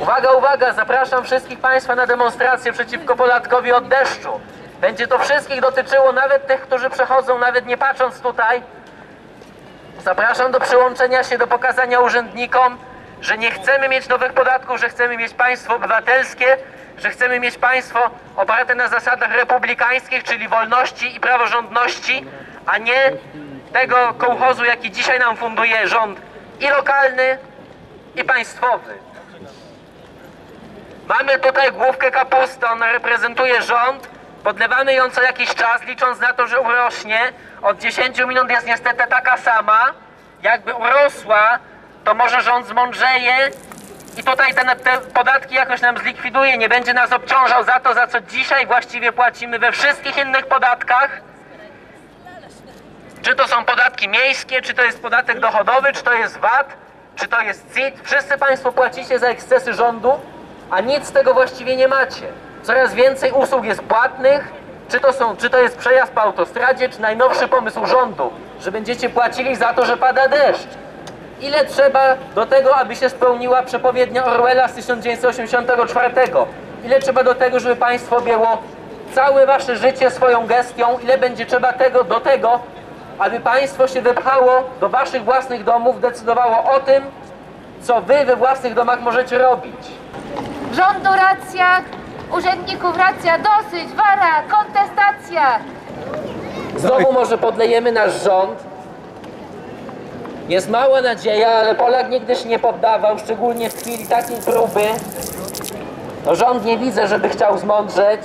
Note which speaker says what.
Speaker 1: Uwaga, uwaga, zapraszam wszystkich Państwa na demonstrację przeciwko podatkowi od deszczu. Będzie to wszystkich dotyczyło, nawet tych, którzy przechodzą, nawet nie patrząc tutaj. Zapraszam do przyłączenia się, do pokazania urzędnikom, że nie chcemy mieć nowych podatków, że chcemy mieć państwo obywatelskie, że chcemy mieć państwo oparte na zasadach republikańskich, czyli wolności i praworządności, a nie tego kołchozu, jaki dzisiaj nam funduje rząd i lokalny, i państwowy. Mamy tutaj główkę kapusty, ona reprezentuje rząd. Podlewamy ją co jakiś czas, licząc na to, że urośnie. Od 10 minut jest niestety taka sama. Jakby urosła, to może rząd zmądrzeje i tutaj te, te podatki jakoś nam zlikwiduje. Nie będzie nas obciążał za to, za co dzisiaj właściwie płacimy we wszystkich innych podatkach. Czy to są podatki miejskie, czy to jest podatek dochodowy, czy to jest VAT, czy to jest CIT. Wszyscy Państwo płacicie za ekscesy rządu, a nic z tego właściwie nie macie. Coraz więcej usług jest płatnych, czy to, są, czy to jest przejazd po autostradzie, czy najnowszy pomysł rządu, że będziecie płacili za to, że pada deszcz. Ile trzeba do tego, aby się spełniła przepowiednia Orwella z 1984? Ile trzeba do tego, żeby państwo objęło całe wasze życie swoją gestią? Ile będzie trzeba tego do tego, aby państwo się wepchało do waszych własnych domów, decydowało o tym, co wy we własnych domach możecie robić?
Speaker 2: Rządu racja, urzędników racja, dosyć, wara, kontestacja.
Speaker 1: Znowu może podlejemy nasz rząd. Jest mała nadzieja, ale Polak nigdy się nie poddawał, szczególnie w chwili takiej próby. No rząd nie widzę, żeby chciał zmądrzeć.